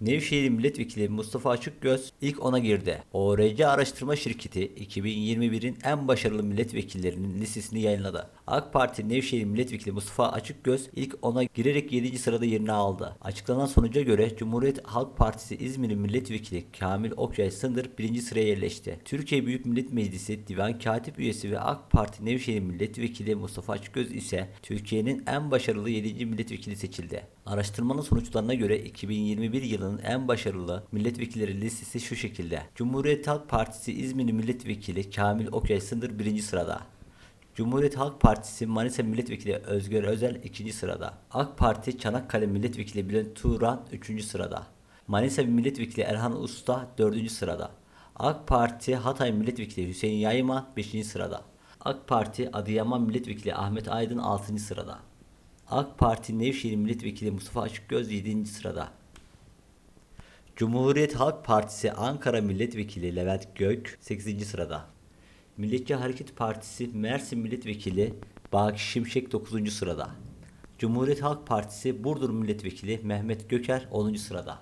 Nevşehir Milletvekili Mustafa Açıkgöz ilk ona girdi. ORC Araştırma Şirketi 2021'in en başarılı milletvekillerinin listesini yayınladı. AK Parti Nevşehir Milletvekili Mustafa Açıkgöz ilk ona girerek 7. sırada yerini aldı. Açıklanan sonuca göre Cumhuriyet Halk Partisi İzmir Milletvekili Kamil Okyay Sındır 1. sıraya yerleşti. Türkiye Büyük Millet Meclisi Divan Katip Üyesi ve AK Parti Nevşehir Milletvekili Mustafa Açıkgöz ise Türkiye'nin en başarılı 7. milletvekili seçildi. Araştırmanın sonuçlarına göre 2021 yılının en başarılı milletvekilleri listesi şu şekilde. Cumhuriyet Halk Partisi İzmir Milletvekili Kamil Okyay Sındır 1. sırada. Cumhuriyet Halk Partisi Manisa Milletvekili Özgür Özel 2. sırada. AK Parti Çanakkale Milletvekili Bülent Turan 3. sırada. Manisa Milletvekili Erhan Usta 4. sırada. AK Parti Hatay Milletvekili Hüseyin Yayman 5. sırada. AK Parti Adıyaman Milletvekili Ahmet Aydın 6. sırada. AK Parti Nevşehir Milletvekili Mustafa Açıkgöz 7. sırada. Cumhuriyet Halk Partisi Ankara Milletvekili Levent Gök 8. sırada. Milliyetçi Hareket Partisi Mersin Milletvekili Baki Şimşek 9. sırada. Cumhuriyet Halk Partisi Burdur Milletvekili Mehmet Göker 10. sırada.